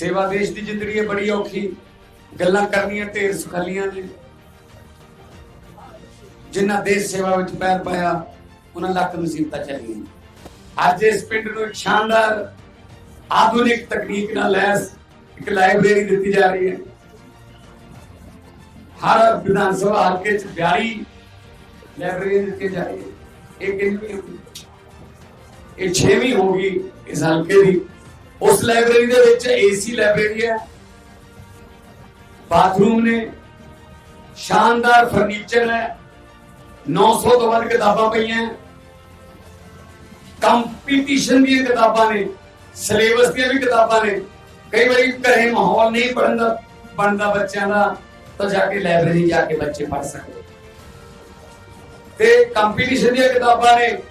ਸੇਵਾ ਦੇਸ਼ ਦੀ ਜ਼ਿੰਦਗੀ ਹੈ, ਬੜੀ ਔਖੀ। ਗੱਲਾਂ ਕਰਨੀਆਂ, ਢੇਰ ਸੁਖਾਲੀਆਂ ਨੇ। ਜਿਨ੍ਹਾਂ ਦੇਸ਼ ਸੇਵਾ ਵਿੱਚ ਪੈਰ ਪਾਇਆ, ਉਹਨਾਂ ਲੱਖ ਮੁਸੀਬਤਾਂ ਚੱਲੀਆਂ। ਅੱਜ ਇਸ ਪਿੰਡ ਨੂੰ ਇੱਕ ਸ਼ਾਨਦਾਰ, ਆਧੁਨਿਕ ਤਕਨੀਕ ਨਾਲ ਲੈਸ, ਇੱਕ ਲਾਇਬ੍ਰੇਰੀ ਦਿੱਤੀ ਜਾ ਰਹੀ ਹੈ। ਹਰ ਵਿਧਾਨ ਸਭਾ ਹਲਕੇ ਚ 42 ਲਾਇਬ੍ਰੇਰੀ ਦਿੱਤੀ ਜਾ ਰਹੀ ਹੈ ਇਹ ਕਿੰਨੀ ਹੋਈ? ਇਹ 6ਵੀਂ ਹੋਗੀ ਇਸ ਹਲਕੇ ਦੀ। ਉਸ ਲਾਇਬ੍ਰੇਰੀ ਦੇ ਵਿੱਚ ਏਸੀ ਲਾਇਬ੍ਰੇਰੀ ਹੈ। ਬਾਥਰੂਮ ਨੇ। ਸ਼ਾਨਦਾਰ ਫਰਨੀਚਰ ਹੈ। 900 ਤੋਂ ਵੱਧ ਕਿਤਾਬਾਂ ਪਈਆਂ। ਕੰਪੀਟੀਸ਼ਨ ਦੀਆਂ ਕਿਤਾਬਾਂ ਨੇ। ਸਿਲੇਬਸ ਦੀਆਂ ਵੀ ਕਿਤਾਬਾਂ ਨੇ। ਕਈ ਵਾਰੀ ਘਰੇ ਮਾਹੌਲ ਨਹੀਂ ਪੜਨ ਦਾ ਬਣਦਾ ਬੱਚਿਆਂ ਦਾ, ਤਾਂ ਜਾ ਕੇ ਲਾਇਬ੍ਰੇਰੀ ਜਾ ਕੇ ਬੱਚੇ ਪੜ ਸਕਦੇ ਤੇ ਕੰਪੀਟੀਸ਼ਨ ਦੀਆਂ ਕਿਤਾਬਾਂ ਨੇ।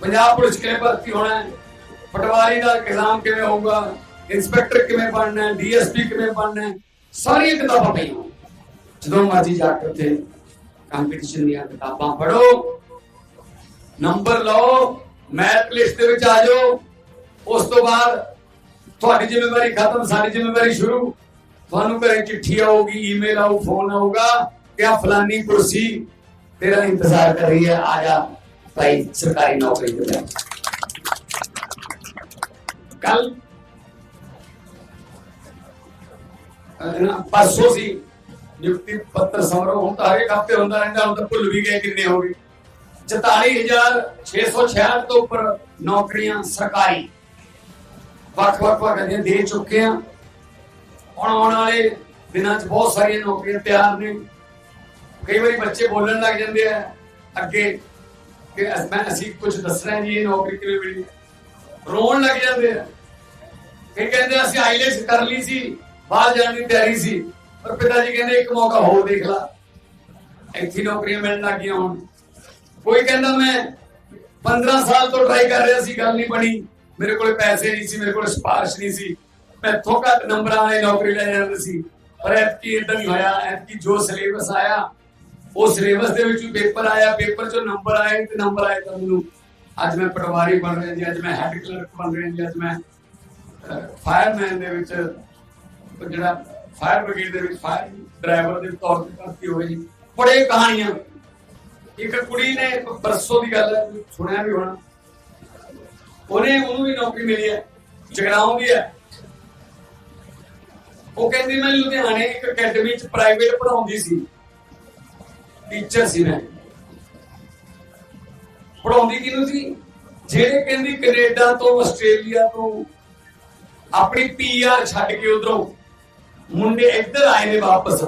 ਪੰਜਾਬ ਪੁਲਿਸ ਕਿਵੇਂ ਭਰਤੀ ਹੋਣਾ ਹੈ? ਪਟਵਾਰੀ ਦਾ ਐਗਜ਼ਾਮ ਕਿਵੇਂ ਹੋਊਗਾ? ਇੰਸਪੈਕਟਰ ਕਿਵੇਂ ਬਣਨਾ ਹੈ? ਡੀਐਸਪੀ ਕਿਵੇਂ ਬਣਨਾ ਹੈ? ਸਾਰੀਆਂ ਕਿਤਾਬਾਂ ਪਈਆਂ ਜਦੋਂ ਮਰਜ਼ੀ ਜਾ ਕੇ ਉੱਥੇ ਕੰਪੀਟੀਸ਼ਨ ਦੀਆਂ ਕਿਤਾਬਾਂ ਪੜੋ ਨੰਬਰ ਲਓ ਮੈਥ ਲਿਸਟ ਦੇ ਵਿੱਚ ਆ ਜਾਓ। ਉਸ ਤੋਂ ਬਾਅਦ ਤੁਹਾਡੀ ਜ਼ਿੰਮੇਵਾਰੀ ਖਤਮ, ਸਾਡੀ ਜ਼ਿੰਮੇਵਾਰੀ ਸ਼ੁਰੂ। ਤੁਹਾਨੂੰ ਘਰੇ ਚਿੱਠੀ ਆਊਗੀ ਈਮੇਲ ਆਊ ਫੋਨ ਆਊਗਾ ਕਿ ਆ ਫਲਾਨੀ ਕੁਰਸੀ ਤੇਰਾ ਇੰਤਜ਼ਾਰ ਕਰ ਰਹੀ ਹੈ, ਆ ਜਾ ਭਾਈ, ਸਰਕਾਰੀ ਨੌਕਰੀ ਤੇ ਲੈ ਕੱਲ ਪਰਸੋਂ ਸੀ ਨਿਯੁਕਤੀ ਪੱਤਰ ਸਮਾਰੋਹ ਹੁਣ ਤਾਂ ਹਰੇਕ ਹਫ਼ਤੇ ਹੁੰਦਾ ਰਹਿੰਦਾ, ਹੁਣ ਤਾਂ ਭੁੱਲ ਵੀ ਗਏ ਕਿੰਨੇ ਹੋ ਗਏ। 44666 ਤੋਂ ਉੱਪਰ ਨੌਕਰੀਆਂ ਸਰਕਾਰੀ। ਵੱਖ ਵੱਖ ਭਾਗਾਂ ਦੀਆਂ ਦੇ ਚੁੱਕੇ ਆ ਹੁਣ ਆਉਣ ਵਾਲੇ ਦਿਨਾਂ 'ਚ ਬਹੁਤ ਸਾਰੀਆਂ ਨੌਕਰੀਆਂ ਤਿਆਰ ਨੇ। ਕਈ ਵਾਰੀ ਬੱਚੇ ਬੋਲਣ ਲੱਗ ਜਾਂਦੇ ਆ ਅੱਗੇ ਕਿ ਅਸੀਂ ਕੁਝ ਦੱਸਣਾ ਹੈ ਜੀ, ਇਹ ਨੌਕਰੀ ਕਿਵੇਂ ਮਿਲੀ? ਰੋਣ ਲੱਗ ਜਾਂਦੇ ਆ। ਕਈ ਕਹਿੰਦੇ ਅਸੀਂ ਆਈਲੈਟਸ ਕਰ ਲਈ ਸੀ, ਬਾਹਰ ਜਾਣ ਦੀ ਤਿਆਰੀ ਸੀ। ਪਰ ਪਿਤਾ ਜੀ ਕਹਿੰਦੇ, ਇੱਕ ਮੌਕਾ ਹੋਰ ਦੇਖ ਲਾ। ਇੱਥੇ ਨੌਕਰੀਆਂ ਮਿਲਣ ਲੱਗੀਆਂ ਹੁਣ। ਕੋਈ ਕਹਿੰਦਾ, ਮੈਂ 15 ਸਾਲ ਤੋਂ ਟਰਾਈ ਕਰ ਰਿਹਾ ਸੀ, ਗੱਲ ਨਹੀਂ ਬਣੀ। ਮੇਰੇ ਕੋਲ ਪੈਸੇ ਨਹੀਂ ਸੀ, ਮੇਰੇ ਕੋਲ ਸਿਫਾਰਿਸ਼ ਨਹੀਂ ਸੀ। ਮੈਂ ਥੋੜਾ ਨੰਬਰਾਂ ਵਾਲੀ ਨੌਕਰੀ ਲੈ ਜਾਂਦਾ ਸੀ। ਪਰ ਐਤਕੀ ਇਦਾਂ ਨਹੀਂ ਹੋਇਆ, ਐਤਕੀ ਜੋ ਸਿਲੇਬਸ ਆਇਆ, ਉਹ ਸਿਲੇਬਸ ਦੇ ਵਿੱਚ ਪੇਪਰ ਆਇਆ ਪੇਪਰ ਚੋਂ ਨੰਬਰ ਆਏ ਤੇ ਨੰਬਰ ਆਏ ਤਾਂ ਮੈਨੂੰ। ਅੱਜ ਮੈਂ ਪਟਵਾਰੀ ਬਣ ਰਿਹਾ ਜੀ, ਅੱਜ ਮੈਂ ਹੈੱਡ ਕਲਰਕ ਬਣ ਰਿਹਾ ਜੀ, ਅੱਜ ਮੈਂ ਫਾਇਰਮੈਨ ਦੇ ਵਿੱਚ ਜਿਹੜਾ ਫਾਇਰ ਬ੍ਰਿਗੇਡ ਦੇ ਵਿੱਚ ਫਾਇਰ ਡਰਾਈਵਰ ਦੇ ਤੌਰ ਤੇ ਭਰਤੀ ਹੋਏ ਜੀ। ਬੜੇ ਕਹਾਣੀਆਂ। ਇੱਕ ਕੁੜੀ ਨੇ ਪਰਸੋਂ ਦੀ ਗੱਲ ਸੁਣਿਆ ਵੀ ਹੋਣਾ। ਉਹਨੇ ਉਹਨੂੰ ਵੀ ਨੌਕਰੀ ਮਿਲੀ ਹੈ, ਜਗਰਾਉਂ ਦੀ ਹੈ। ਉਹ ਕਹਿੰਦੀ ਮੈਂ ਲੁਧਿਆਣੇ ਇੱਕ ਅਕੈਡਮੀ ਚ ਪ੍ਰਾਈਵੇਟ ਪੜਾਉਂਦੀ ਸੀ। ਟੀਚਰ ਸੀ ਮੈਂ। ਪੜਾਉਂਦੀ ਕਿਹਨੂੰ ਸੀ? ਜਿਹੜੇ ਕਹਿੰਦੀ ਕੈਨੇਡਾ ਤੋਂ, ਆਸਟ੍ਰੇਲੀਆ ਤੋਂ, ਆਪਣੀ ਪੀਆਰ ਛੱਡ ਕੇ ਉਧਰੋਂ ਮੁੰਡੇ ਇੱਧਰ ਆਏ ਨੇ ਵਾਪਸ।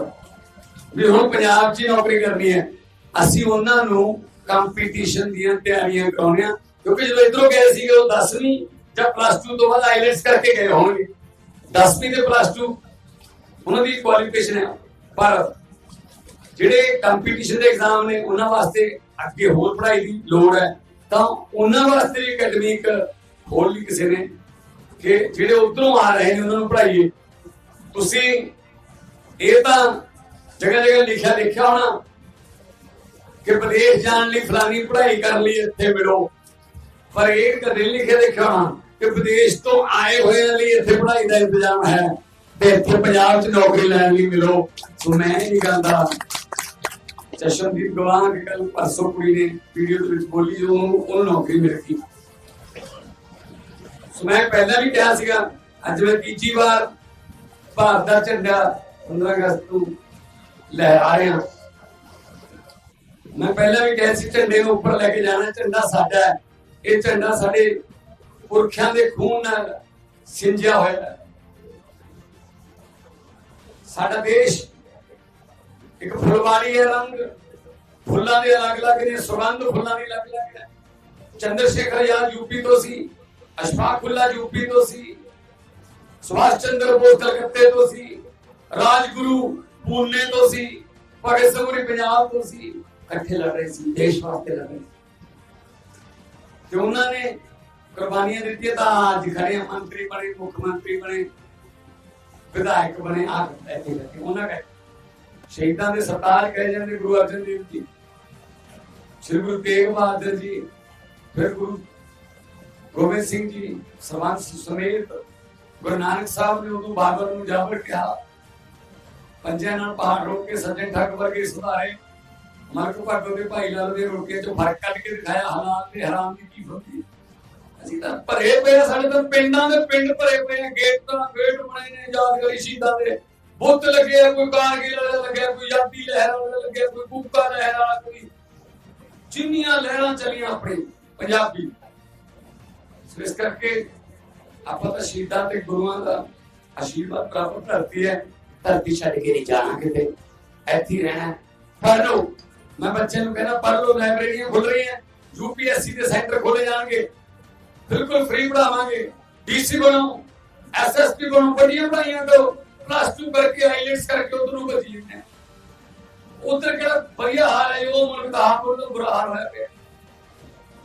ਵੀ ਹੁਣ ਪੰਜਾਬ 'ਚ ਨੌਕਰੀ ਕਰਨੀ ਹੈ। ਅਸੀਂ ਉਹਨਾਂ ਨੂੰ ਕੰਪੀਟੀਸ਼ਨ ਦੀਆਂ ਤਿਆਰੀਆਂ ਕਰਾਉਣੇ ਆ ਕਿਉਂਕਿ ਜਦੋਂ ਇਧਰੋਂ ਗਏ ਸੀਗੇ, ਉਹ 10ਵੀਂ ਜਾਂ ਪਲੱਸ 2 ਤੋਂ ਬਾਅਦ ਆਈਲੈਟਸ ਕਰਕੇ ਗਏ ਹੋਣਗੇ। 10ਵੀਂ ਤੇ ਪਲੱਸ 2 ਉਹਨਾਂ ਦੀ ਕੁਆਲੀਫਿਕੇਸ਼ਨ ਹੈ। ਪਰ ਜਿਹੜੇ ਕੰਪੀਟੀਸ਼ਨ ਦੇ ਐਗਜ਼ਾਮ ਨੇ, ਉਹਨਾਂ ਵਾਸਤੇ ਅੱਗੇ ਹੋਰ ਪੜ੍ਹਾਈ ਦੀ ਲੋੜ ਹੈ। ਤਾਂ ਉਹਨਾਂ ਵਾਸਤੇ ਵੀ ਅਕੈਡਮਿਕ ਖੋਲ ਲਈ ਕਿਸੇ ਨੇ ਕਿ ਜਿਹੜੇ ਉਧਰੋਂ ਆ ਰਹੇ ਨੇ ਉਹਨਾਂ ਨੂੰ ਪੜ੍ਹਾਈਏ। ਤੁਸੀਂ ਇਹ ਤਾਂ ਜਗ੍ਹਾ ਜਗ੍ਹਾ ਲਿਖਿਆ ਦੇਖਿਆ ਹੋਣਾ ਕਿ ਵਿਦੇਸ਼ ਜਾਣ ਲਈ ਫਲਾਨੀ ਪੜ੍ਹਾਈ ਕਰ ਲਈ ਇੱਥੇ ਮਿਲੋ। ਪਰ ਇਹ ਕਦੇ ਲਿਖਿਆ ਦੇਖਿਆ ਹੋਣਾ ਕਿ ਵਿਦੇਸ਼ ਤੋਂ ਆਏ ਹੋਏ ਲਈ ਇੱਥੇ ਪੜ੍ਹਾਈ ਦਾ ਇੰਤਜ਼ਾਮ ਹੈ ਤੇ ਇੱਥੇ ਪੰਜਾਬ 'ਚ ਨੌਕਰੀ ਲੈਣ ਲਈ ਮਿਲੋ। ਸੋ ਮੈਂ ਇਹ ਗੱਲ ਦਾ ਚਸ਼ਮਦੀਪ ਗਵਾਹ ਕਿ ਕੱਲ ਪਰਸੋਂ ਕੁੜੀ ਨੇ ਵੀਡੀਓ ਦੇ ਵਿੱਚ ਬੋਲੀ ਜੋ ਉਹਨੂੰ ਨੌਕਰੀ ਮਿਲ ਗਈ। ਸੋ ਮੈਂ ਪਹਿਲਾਂ ਵੀ ਕਿਹਾ ਸੀਗਾ, ਅੱਜ ਮੈਂ ਤੀਜੀ ਵਾਰ ਭਾਰਤ ਦਾ ਝੰਡਾ 15 ਅਗਸਤ ਨੂੰ ਲੈ ਆ ਮੈਂ ਪਹਿਲਾਂ ਵੀ ਕਿਹਾ ਸੀ, ਝੰਡੇ ਨੂੰ ਉੱਪਰ ਲੈ ਕੇ ਜਾਣਾ, ਝੰਡਾ ਸਾਡਾ ਹੈ। ਇਹ ਝੰਡਾ ਸਾਡੇ ਪੁਰਖਿਆਂ ਦੇ ਖੂਨ ਨਾਲ ਸਿੰਜਿਆ ਹੋਇਆ ਹੈ। ਸਾਡਾ ਦੇਸ਼ ਇੱਕ ਫੁਲਵਾਰੀ ਹੈ ਰੰਗ, ਫੁੱਲਾਂ ਦੇ ਅਲੱਗ-ਅਲੱਗ ਨੇ, ਸੁਗੰਧ ਫੁੱਲਾਂ ਦੀ ਅਲੱਗ-ਅਲੱਗ ਹੈ। ਚੰਦਰ ਸ਼ੇਖਰ ਆਜ਼ਾਦ ਯੂਪੀ ਤੋਂ ਸੀ ਅਸ਼ਫਾਕੁੱਲਾ ਯੂਪੀ ਤੋਂ ਸੀ, ਸੁਭਾਸ਼ ਚੰਦਰ ਬੋਸ ਕਲਕੱਤੇ ਤੋਂ ਸੀ, ਰਾਜਗੁਰੂ ਪੂਨੇ ਤੋਂ ਸੀ, ਭਗਤ ਸਿੰਘ ਹੋਰੀ ਪੰਜਾਬ ਤੋਂ ਸੀ, ਇਕੱਠੇ ਲੜ ਰਹੇ ਸੀ, ਦੇਸ਼ ਵਾਸਤੇ ਲੜ ਰਹੇ ਸੀ। ਤੇ ਉਹਨਾਂ ਨੇ ਕੁਰਬਾਨੀਆਂ ਦਿੱਤੀਆਂ ਤਾਂ ਅੱਜ ਖੜੇ ਮੰਤਰੀ ਬਣੇ, ਮੁੱਖ ਮੰਤਰੀ ਬਣੇ, ਵਿਧਾਇਕ ਬਣੇ ਆ ਇੱਥੇ ਉਹਨਾਂ ਕਹੇ ਸ਼ਹੀਦਾਂ ਦੇ ਸਰਤਾਜ ਕਹੇ ਜਾਂਦੇ ਗੁਰੂ ਅਰਜਨ ਦੇਵ ਜੀ। ਸ੍ਰੀ ਗੁਰੂ ਤੇਗ ਬਹਾਦਰ ਜੀ, ਫਿਰ ਗੁਰੂ ਗੋਬਿੰਦ ਸਿੰਘ ਜੀ ਸਰਵੰਸ ਸਮੇਤ ਗੁਰੂ ਨਾਨਕ ਸਾਹਿਬ ਨੇ ਉਦੋਂ ਬਾਬਰ ਨੂੰ ਜਾਬਰ ਕਿਹਾ। ਪੰਜਾਂ ਨਾਲ ਪਹਾੜ ਰੋਕ ਕੇ ਸੱਜਣ ਠੱਗ ਵਰਗੇ ਸੁਧਾਰੇ ਮਰਕ ਭਾਗੋ ਦੇ ਭਾਈ ਲਾਲ ਦੇ ਰੋਕੇ ਚੋਂ ਫ਼ਰਕ ਕੱਢ ਕੇ ਦਿਖਾਇਆ ਹਾਲਾਤ ਤੇ ਹਰਾਮ ਦੀ ਕੀ ਹੁੰਦੀ ਅਸੀਂ ਤਾਂ ਭਰੇ ਪਏ ਸਾਡੇ ਤਾਂ ਪਿੰਡਾਂ ਦੇ ਪਿੰਡ ਭਰੇ ਪਏ ਆ, ਗੇਟ ਤਾਂ ਗੇਟ ਬਣੇ ਨੇ ਯਾਦ ਕਰੀ ਸ਼ਹੀਦਾਂ ਦੇ। ਬੁੱਤ ਲੱਗੇ, ਕੋਈ ਕਾਰਗਿਲ ਵਾਲਾ ਲੱਗਿਆ ਕੋਈ ਯਾਦੀ ਲਹਿਰ ਵਾਲਾ ਲੱਗਿਆ ਕੋਈ ਕੂਕਾ ਲਹਿਰ ਵਾਲਾ ਕੋਈ। ਜਿੰਨੀਆਂ ਲਹਿਰਾਂ ਚੱਲੀਆਂ ਆਪਣੇ ਪੰਜਾਬੀ, ਇਸ ਕਰਕੇ ਆਪਾਂ ਤਾਂ ਸ਼ਹੀਦਾਂ ਤੇ ਗੁਰੂਆਂ ਦਾ ਆਸ਼ੀਰਵਾਦ ਪ੍ਰਾਪਤ ਕਰਤੀ ਹੈ। ਧਰਤੀ ਛੱਡ ਕੇ ਨਹੀਂ ਜਾਣਾ ਕਿਤੇ, ਇੱਥੇ ਰਹਿਣਾ ਪੜ੍ਹ ਲਓ। ਮੈਂ ਬੱਚਿਆਂ ਨੂੰ ਕਹਿੰਦਾ, ਪੜ੍ਹ ਲਓ, ਲਾਇਬ੍ਰੇਰੀਆਂ ਖੁੱਲ ਰਹੀਆਂ ਯੂਪੀਐਸਸੀ ਦੇ ਸੈਂਟਰ ਖੋਲੇ ਜਾਣਗੇ। ਬਿਲਕੁਲ ਫ੍ਰੀ ਪੜਾਵਾਂਗੇ ਡੀਸੀ ਬਣੋ ਐਸਐਸਪੀ ਬਣੋ ਵੱਡੀਆਂ ਪੜਾਈਆਂ ਦਿਓ ਪਲੱਸ 2 ਕਰਕੇ ਆਈਲੈਟਸ ਕਰਕੇ ਉਧਰ ਨੂੰ ਬਚੀ ਉਧਰ ਕਿਹੜਾ ਵਧੀਆ ਹਾਲ ਹੈ, ਉਹ ਮੁਲਕ ਦਾ ਹਾਲ ਤੋਂ ਬੁਰਾ ਹਾਲ ਹੋਇਆ ਪਿਆ।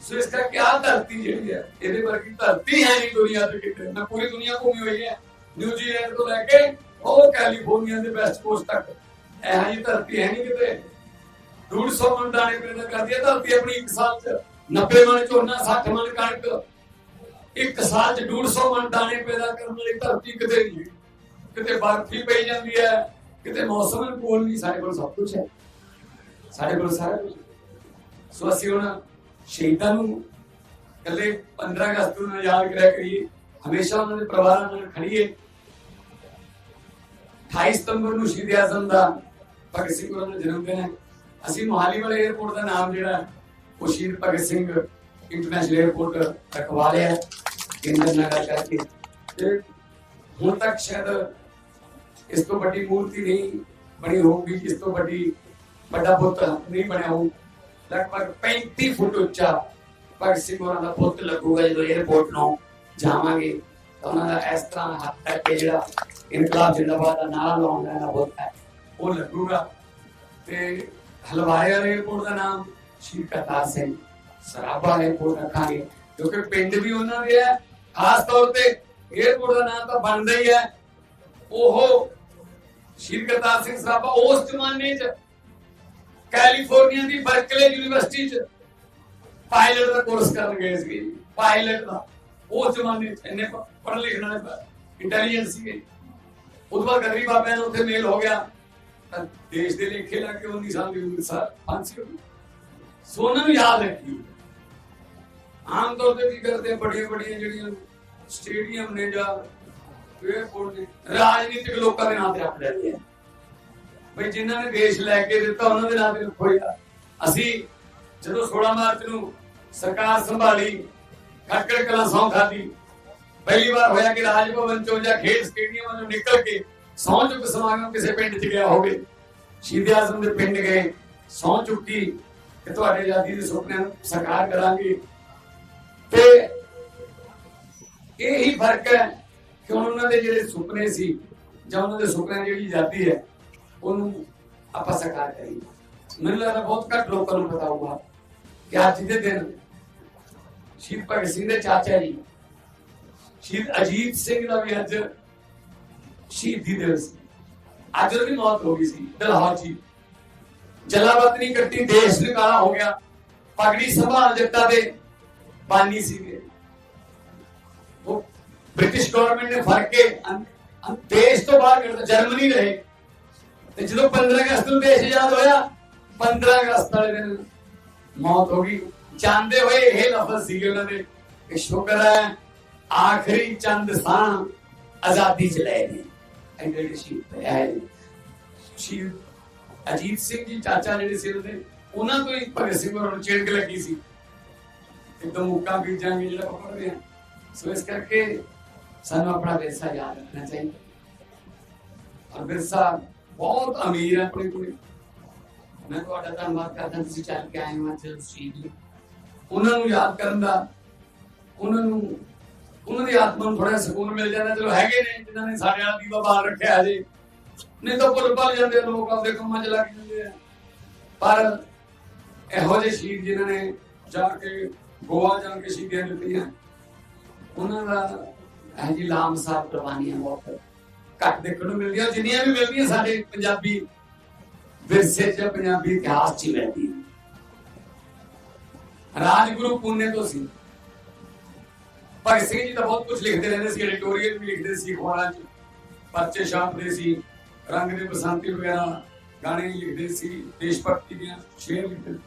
ਸੋ ਇਸ ਕਰਕੇ ਆ ਧਰਤੀ ਜਿਹੜੀ ਹੈ, ਇਹਦੇ ਵਰਗੀ ਧਰਤੀ ਹੈ ਨਹੀਂ ਦੁਨੀਆ ਤੇ ਕਿਤੇ। ਮੈਂ ਪੂਰੀ ਦੁਨੀਆ ਘੁੰਮੀ ਹੋਈ ਹੈ। ਨਿਊਜ਼ੀਲੈਂਡ ਤੋਂ ਲੈ ਕੇ ਉਹ ਕੈਲੀਫੋਰਨੀਆ ਦੇ ਵੈਸਟ ਕੋਸਟ ਤੱਕ। ਇਹ ਜਿਹੀ ਧਰਤੀ ਹੈ ਨਹੀਂ ਕਿਤੇ। 150 ਮਣ ਦਾਣੇ ਪੈਦਾ ਕਰਦੀ ਹੈ ਧਰਤੀ ਆਪਣੀ ਇੱਕ ਸਾਲ ਚ। 90 ਮਣ ਝੋਨਾ 60 ਮਣ ਕਣਕ। ਇੱਕ ਸਾਲ ਚ 150 ਮਣ ਦਾਣੇ ਪੈਦਾ ਕਰਨ ਵਾਲੀ ਧਰਤੀ ਕਿਤੇ ਨਹੀਂ। ਕਿਤੇ ਬਰਫੀ ਪਈ ਜਾਂਦੀ ਹੈ, ਕਿਤੇ ਮੌਸਮ ਅਨੁਕੂਲ ਨਹੀਂ ਸਾਡੇ ਕੋਲ ਸਭ ਕੁਝ ਹੈ। ਸਾਡੇ ਕੋਲ ਸਾਰਾ ਕੁਝ ਸੋ ਅਸੀਂ ਹੁਣ ਸ਼ਹੀਦਾਂ ਨੂੰ ਕੱਲੇ 15 ਅਗਸਤ ਨੂੰ ਯਾਦ ਕਰਿਆ ਕਰੀਏ, ਹਮੇਸ਼ਾ ਉਹਨਾਂ ਦੇ ਪਰਿਵਾਰਾਂ ਨਾਲ ਖੜੀਏ 28 ਸਤੰਬਰ ਨੂੰ ਸ਼ਹੀਦ ਆਜ਼ਮ ਦਾ ਭਗਤ ਸਿੰਘ ਉਹਨਾਂ ਦਾ ਜਨਮ ਦਿਨ ਹੈ। ਅਸੀਂ ਮੋਹਾਲੀ ਵਾਲੇ 에어ਪੋਰਟ ਦਾ ਨਾਮ ਜਿਹੜਾ ਉਹ ਸ਼ਹੀਦ ਭਗਤ ਸਿੰਘ ਇੰਟਰਨੈਸ਼ਨਲ 에어ਪੋਰਟ ਰਖਵਾ ਲਿਆ ਕੇਂਦਰ ਨਾਲ ਕਰਕੇ। ਤੇ ਹੁਣ ਤੱਕ ਸ਼ਾਇਦ ਇਸ ਤੋਂ ਵੱਡੀ ਮੂਰਤੀ ਨਹੀਂ ਬਣੀ ਹੋਊਗੀ, ਇਸ ਤੋਂ ਵੱਡੀ ਵੱਡਾ ਬੁੱਤ ਨਹੀਂ ਬਣਿਆ ਹੋਊ। ਲਗਭਗ 35 ਫੁੱਟ ਉੱਚਾ ਭਗਤ ਸਿੰਘ ਹੋਰਾਂ ਦਾ ਬੁੱਤ ਲੱਗੂਗਾ ਜਦੋਂ 에어ਪੋਰਟ ਨੂੰ ਜਾਵਾਂਗੇ। ਤਾਂ ਉਹਨਾਂ ਦਾ ਇਸ ਤਰ੍ਹਾਂ ਹੱਥ ਕਰਕੇ ਜਿਹੜਾ ਇਨਕਲਾਬ ਜਿੰਦਾਬਾਦ ਦਾ ਨਾਰਾ ਲਾਉਣ ਦਾ ਬੁੱਤ ਹੈ, ਉਹ ਲੱਗੂਗਾ। ਤੇ ਹਲਵਾਇਆ 에어ਪੋਰਟ ਦਾ ਨਾਮ ਸ਼੍ਰੀ ਕਰਤਾਰ ਸਿੰਘ ਸਰਾਭਾ 에어ਪੋਰਟ ਰੱਖਾਂਗੇ ਕਿਉਂਕਿ ਪਿੰਡ ਵੀ ਉਹਨਾਂ ਦੇ ਹੈ। ਖਾਸ ਤੌਰ ਤੇ 에어ਪੋਰਟ ਦਾ ਨਾਮ ਤਾਂ ਬਣਦਾ ਹੀ ਹੈ। ਉਹ ਸ਼੍ਰੀ ਕਰਤਾਰ ਸਿੰਘ ਸਰਾਭਾ ਉਸ ਜ਼ਮਾਨੇ 'ਚ, ਕੈਲੀਫੋਰਨੀਆ ਦੀ ਬਰਕਲੇ ਯੂਨੀਵਰਸਿਟੀ 'ਚ ਪਾਇਲਟ ਦਾ ਕੋਰਸ ਕਰਨ ਗਏ ਸੀ, ਪਾਇਲਟ ਦਾ। ਉਸ ਜ਼ਮਾਨੇ 'ਚ ਇੰਨੇ ਪੜ੍ਹ ਲਿਖਣ ਵਾਲੇ ਇੰਟੈਲੀਜੈਂਸ ਸੀਗੇ। ਉਦੋਂ ਬਾਅਦ ਗਰੀਬ ਬਾਬਿਆਂ ਨੂੰ ਉੱਥੇ ਮੇਲ ਹੋ ਗਿਆ। ਤਾਂ ਦੇਸ਼ ਦੇ ਲੇਖੇ ਲਾ ਕੇ 19 ਸਾਲ ਦੀ ਉਮਰ ਸਾਰ ਫਾਂਸੀ ਹੋ ਨੂੰ ਯਾਦ ਰੱਖੀ ਆਮ ਤੌਰ ਤੇ ਕੀ ਕਰਦੇ ਬੜੀਆਂ ਬੜੀਆਂ ਜਿਹੜੀਆਂ ਸਟੇਡੀਅਮ ਨੇ ਜਾਂ ਰਾਜਨੀਤਿਕ ਲੋਕਾਂ ਦੇ ਨਾਂ ਤੇ ਰੱਖ ਲੈਂਦੇ ਆ ਬਈ ਜਿਨ੍ਹਾਂ ਨੇ ਦੇਸ਼ ਲੈ ਕੇ ਦਿੱਤਾ, ਉਹਨਾਂ ਦੇ ਨਾਂ ਤੇ ਰੱਖੋਇਆ ਅਸੀਂ ਜਦੋਂ 16 ਮਾਰਚ ਨੂੰ ਸਰਕਾਰ ਸੰਭਾਲੀ, ਖਟਕੜ ਕਲਾ ਸੌਂ ਖਾਦੀ ਪਹਿਲੀ ਵਾਰ ਹੋਇਆ ਕਿ ਰਾਜ ਭਵਨ ਚੋਂ ਜਾਂ ਖੇਡ ਸਟੇਡੀਅਮ ਤੋਂ ਨਿਕਲ ਕੇ ਸੌਂ ਚੁੱਕ ਸਮਾਗਮ ਕਿਸੇ ਪਿੰਡ 'ਚ ਗਿਆ ਹੋਵੇ, ਸ਼ਹੀਦ ਆਜ਼ਮ ਦੇ ਪਿੰਡ ਗਏ, ਸੌਂ ਚੁੱਕੀ ਕਿ ਤੁਹਾਡੇ ਆਜ਼ਾਦੀ ਦੇ ਸੁਪਨਿਆਂ ਨੂੰ ਸਾਕਾਰ ਕਰਾਂਗੇ। ਤੇ ਇਹ ਹੀ ਫ਼ਰਕ ਹੈ ਕਿ ਉਹਨਾਂ ਦੇ ਜਿਹੜੇ ਸੁਪਨੇ ਸੀ, ਜਾਂ ਉਹਨਾਂ ਦੇ ਸੁਪਨਿਆਂ ਦੀ ਜਿਹੜੀ ਆਜ਼ਾਦੀ ਹੈ, ਉਹਨੂੰ ਆਪਾਂ ਸਾਕਾਰ ਕਰੀਏ। ਮੈਨੂੰ ਲੱਗਦਾ ਬਹੁਤ ਘੱਟ ਲੋਕਾਂ ਨੂੰ ਪਤਾ ਹੋਊਗਾ ਕਿ ਅੱਜ ਦੇ ਦਿਨ ਸ਼ਹੀਦ ਭਗਤ ਸਿੰਘ ਦੇ ਚਾਚਾ ਜੀ, ਸ਼ਹੀਦ ਅਜੀਤ ਸਿੰਘ ਦਾ ਵੀ ਅੱਜ ਸ਼ਹੀਦੀ ਦਿਵਸ ਸੀ। ਅੱਜ ਉਹਦੀ ਮੌਤ ਹੋ ਗਈ ਸੀ, ਦਲਹਾਰ ਜੀ। ਜਲਾਵਤ ਨਹੀਂ ਕੱਟੀ, ਦੇਸ਼ ਨਿਕਾਲਾ ਹੋ ਗਿਆ। ਪਗੜੀ ਸੰਭਾਲ ਜੱਟਾ ਦੇ ਬਾਨੀ ਸੀਗੇ। ਬ੍ਰਿਟਿਸ਼ ਗਵਰਨਮੈਂਟ ਨੇ ਫੜ ਕੇ ਦੇਸ਼ ਤੋਂ ਬਾਹਰ ਕੱਢ ਜਰਮਨੀ ਰਹੇ ਤੇ ਜਦੋਂ 15 ਅਗਸਤ ਨੂੰ ਦੇਸ਼ ਆਜ਼ਾਦ ਹੋਇਆ 15 ਅਗਸਤ ਵਾਲੇ ਦਿਨ ਮੌਤ ਹੋ ਗਈ। ਜਾਂਦੇ ਹੋਏ ਇਹ ਲਫ਼ਜ਼ ਸੀਗੇ ਉਹਨਾਂ ਦੇ ਕਿ ਸ਼ੁਕਰ ਹੈ, ਆਖਰੀ ਚੰਦ ਸਾਂ ਆਜ਼ਾਦੀ ਚ ਲੈ ਗਏ। ਐਂਡੇ ਸ਼ਹੀਦ ਹੈ ਸ਼ਹੀਦ ਅਜੀਤ ਸਿੰਘ ਜੀ, ਚਾਚਾ ਜਿਹੜੇ ਸੀ ਉਹਦੇ, ਉਹਨਾਂ ਤੋਂ ਹੀ ਭਗਤ ਸਿੰਘ ਹੋਰਾਂ ਨੂੰ ਚਿੜਕ ਲੱਗੀ ਸੀ। ਇੱਕਦਮ ਦਮੂਕਾ ਬੀਜਾਂਗੇ ਜਿਹੜਾ ਪਕੜਦੇ ਆ। ਸੋ ਇਸ ਕਰਕੇ ਸਾਨੂੰ ਆਪਣਾ ਵਿਰਸਾ ਯਾਦ ਰੱਖਣਾ ਚਾਹੀਦਾ ਔਰ ਵਿਰਸਾ ਬਹੁਤ ਅਮੀਰ ਹੈ ਆਪਣੇ ਕੋਲ ਮੈਂ ਤੁਹਾਡਾ ਧੰਨਵਾਦ ਕਰਦਾ ਤੁਸੀਂ ਚੱਲ ਕੇ ਆਏ ਹੋ ਅੱਜ ਸ਼ਹੀਦ ਉਹਨਾਂ ਨੂੰ ਯਾਦ ਕਰਨ ਦਾ, ਉਹਨਾਂ ਨੂੰ, ਉਹਨਾਂ ਦੀ ਆਤਮਾ ਨੂੰ ਥੋੜਾ ਸਕੂਨ ਮਿਲ ਜਾਂਦਾ, ਚਲੋ ਹੈਗੇ ਨੇ, ਜਿਨ੍ਹਾਂ ਨੇ ਸਾਡੇ ਨਾਲ ਦੀਵਾ ਬਾਲ ਰੱਖਿਆ ਜੇ ਨਹੀਂ ਤਾਂ ਭੁੱਲ ਭੱਲ ਜਾਂਦੇ ਲੋਕ ਆਪਦੇ ਕੰਮਾਂ 'ਚ ਲੱਗ ਜਾਂਦੇ ਆ। ਪਰ ਇਹੋ ਜਿਹੇ ਸ਼ਹੀਦ ਜਿਨ੍ਹਾਂ ਨੇ ਜਾ ਕੇ ਗੋਆ ਜਾ ਕੇ ਸ਼ਹੀਦੀਆਂ ਦਿੱਤੀਆਂ, ਉਹਨਾਂ ਦਾ ਇਹ ਜੀ, ਲਾਮ ਸਾਹਿਬ ਕੁਰਬਾਨੀਆਂ ਬਹੁਤ। ਘੱਟ ਦੇਖਣ ਨੂੰ ਮਿਲਦੀਆਂ, ਜਿੰਨੀਆਂ ਵੀ ਮਿਲਦੀਆਂ ਸਾਡੇ ਪੰਜਾਬੀ ਵਿਰਸੇ 'ਚ ਪੰਜਾਬੀ ਇਤਿਹਾਸ 'ਚ ਹੀ ਰਾਜਗੁਰੂ ਪੁੰਨੇ ਤੋਂ ਸੀ। ਭਗਤ ਸਿੰਘ ਜੀ ਤਾਂ ਬਹੁਤ ਕੁਝ ਲਿਖਦੇ ਰਹਿੰਦੇ ਸੀ, ਐਡੀਟੋਰੀਅਲ ਵੀ ਲਿਖਦੇ ਸੀ ਅਖਬਾਰਾਂ 'ਚ। ਪਰਚੇ ਛਾਪਦੇ ਸੀ, ਰੰਗ ਦੇ ਬਸੰਤੀ ਵਗੈਰਾ ਗਾਣੇ ਲਿਖਦੇ ਸੀ, ਦੇਸ਼ ਭਗਤੀ ਦੀਆਂ ਸ਼ੇਰ ਲਿਖਦੇ